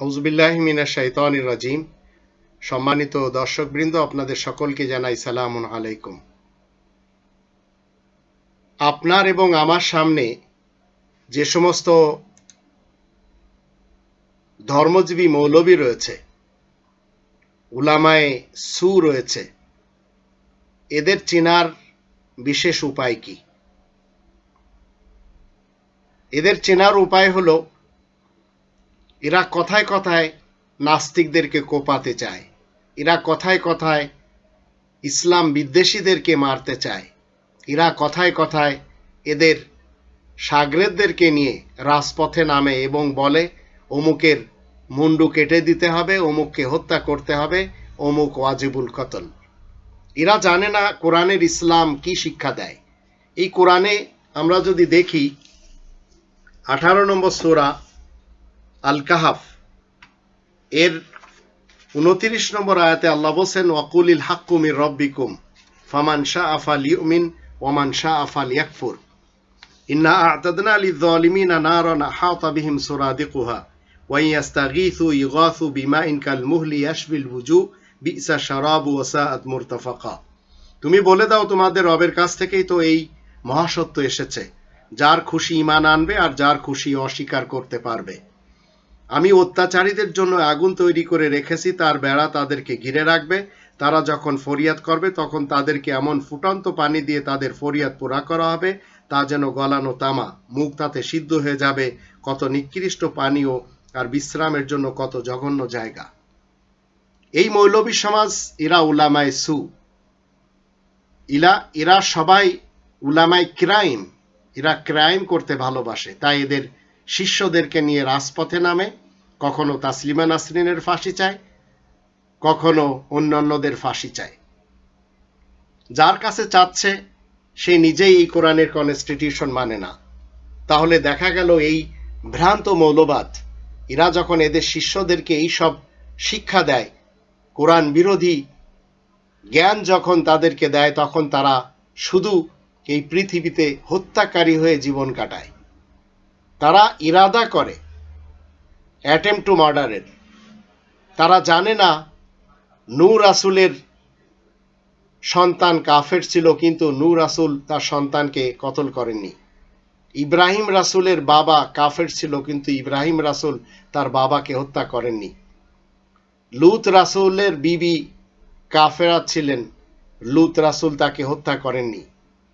হৌজবিল্লাহমিনা শাইতান রাজিম। সম্মানিত আপনাদের সকলকে জানাই সালাম আলাইকুম। আপনার এবং আমার সামনে যে সমস্ত ধর্মজীবী মৌলবী রয়েছে, উলামায়ে সু রয়েছে, এদের চেনার বিশেষ উপায় কি? এদের চেনার উপায় হলো এরা কথায় কথায় নাস্তিকদেরকে কোপাতে চায়। এরা কথায় কথায় ইসলাম বিদ্বেষীদেরকে মারতে চায়। এরা কথায় কথায় এদের সাগরেদদেরকে নিয়ে রাজপথে নামে এবং বলে, অমুকের মুন্ডু কেটে দিতে হবে, অমুককে হত্যা করতে হবে, অমুক ওয়াজিবুল কতল। এরা জানে না কোরআনের ইসলাম কি শিক্ষা দেয়। এই কোরআনে আমরা যদি দেখি, আঠারো নম্বর সোরা আল কাহাফ এর উনতিরিশ নম্বর আয়াতে আল্লাহ বলছেন, ওয়াকুলিল হাক্কুমির রব্বিকুম, ফামান শাহ আফাল ইউমিন ওয়ামান শাহ আফাল ইয়াকফুর ইন্না আ'তাদনা লিয-যালিমিনা নারান আহাতা বিহিম সুরাদিকুহা ওয়া ইয়াস্তাগীথু ইগাথু বিমাইন কাল মুহলি ওয়ুজু বি'সা মুরতাফাকা। তুমি বলে দাও, তোমাদের রবের কাছ থেকেই তো এই মহাসত্য এসেছে, যার খুশি ইমান আনবে আর যার খুশি অস্বীকার করতে পারবে। আমি অত্যাচারীদের জন্য আগুন তৈরি করে রেখেছি, তার বেড়া তাদেরকে ঘিরে রাখবে। তারা যখন ফরিয়াদ করবে, তখন তাদেরকে এমন ফুটন্ত পানি দিয়ে তাদের ফরিয়াদ পুরা করা হবে, তা যেন গলানো তামা। মুখ তাতে সিদ্ধ হয়ে যাবে, কত নিকৃষ্ট পানীয় আর বিশ্রামের জন্য কত জঘন্য জায়গা। এই মৌলবী সমাজ, এরা উলামায় সু। ইলা, এরা সবাই উলামায় ক্রাইম। এরা ক্রাইম করতে ভালোবাসে, তাই এদের শিষ্যদেরকে নিয়ে রাজপথে নামে, কখনো তাসলিমা নাসরিনের ফাঁসি চায়, কখনো অন্যান্যদের ফাঁসি চায়। যার কাছে চাচ্ছে, সে নিজেই এই কোরআনের কনস্টিটিউশন মানে না। তাহলে দেখা গেল এই ভ্রান্ত মৌলবাদ, এরা যখন এদের শিষ্যদেরকে এই সব শিক্ষা দেয়, কোরআন বিরোধী জ্ঞান যখন তাদেরকে দেয়, তখন তারা শুধু এই পৃথিবীতে হত্যাকারী হয়ে জীবন কাটায়। তারা ইরাদা করে। অ্যাটেম্প টু মার্ডারের তারা জানে না নূর রাসুলের সন্তান কাফের ছিল, কিন্তু নূর রাসুল তার সন্তানকে কতল করেননি। ইব্রাহিম রাসুলের বাবা কাফের ছিল, কিন্তু ইব্রাহিম রাসুল তার বাবাকে হত্যা করেননি। লুত রাসুলের বিবি কাফেরা ছিলেন, লুত রাসুল তাকে হত্যা করেননি।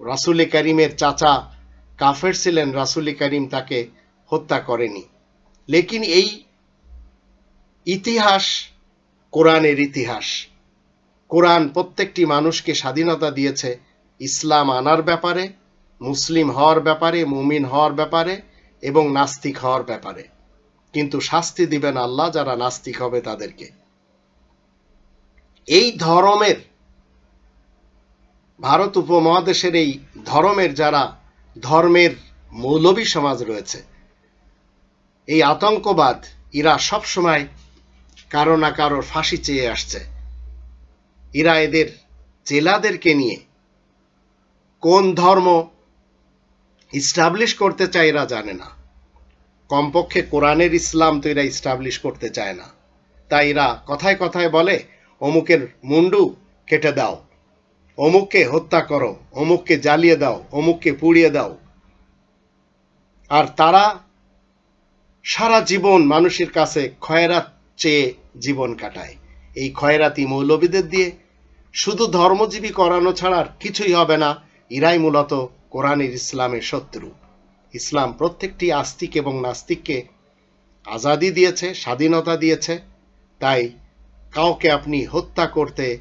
রাসুল করিমের চাচা কাফের ছিলেন রাসুল করিম, তাকে হত্যা করেনি। লেকিন এই ইতিহাস কোরআনের ইতিহাস। কোরআন প্রত্যেকটি মানুষকে স্বাধীনতা দিয়েছে ইসলাম আনার ব্যাপারে, মুসলিম হওয়ার ব্যাপারে, মুমিন হওয়ার ব্যাপারে এবং নাস্তিক হওয়ার ব্যাপারে। কিন্তু শাস্তি দিবেন আল্লাহ যারা নাস্তিক হবে তাদেরকে। এই ধর্মের, ভারত উপমহাদেশের এই ধর্মের যারা ধর্মের মৌলবী সমাজ রয়েছে। এই আতঙ্কবাদ এরা সবসময় কারও না কারোর ফাঁসি চেয়ে আসছে। এরা এদের জেলাদেরকে নিয়ে কোন ধর্ম ইস্টাবলিশ করতে চায় এরা জানে না। কমপক্ষে কোরআনের ইসলাম তো এরা ইস্টাবলিশ করতে চায় না। তাই এরা কথায় কথায় বলে, অমুকের মুন্ডু কেটে দাও। অমুককে হত্যা করো, অমুককে জ্বালিয়ে দাও, অমুককে পুড়িয়ে দাও। আর তারা সারা জীবন মানুষের কাছে খয়রাত চেয়ে জীবন কাটায়। এই খয়রাতি মৌলবীদের দিয়ে শুধু ধর্মজীবী করানো ছাড়া আর কিছুই হবে না ইরাই মূলত কোরআনের ইসলামের শত্রু। ইসলাম প্রত্যেকটি আস্তিক এবং নাস্তিককে আজাদি দিয়েছে, স্বাধীনতা দিয়েছে। তাই কাউকে আপনি হত্যা করতে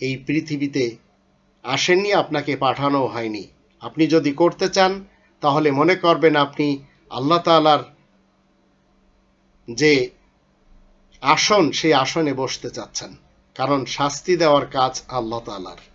এই পৃথিবীতে আসেননি, আপনাকে পাঠানো হয়নি। আপনি যদি করতে চান, তাহলে মনে করবেন আপনি আল্লাহ তালার যে আসন, সেই আসনে বসতে চাচ্ছেন। কারণ শাস্তি দেওয়ার কাজ আল্লাহ তালার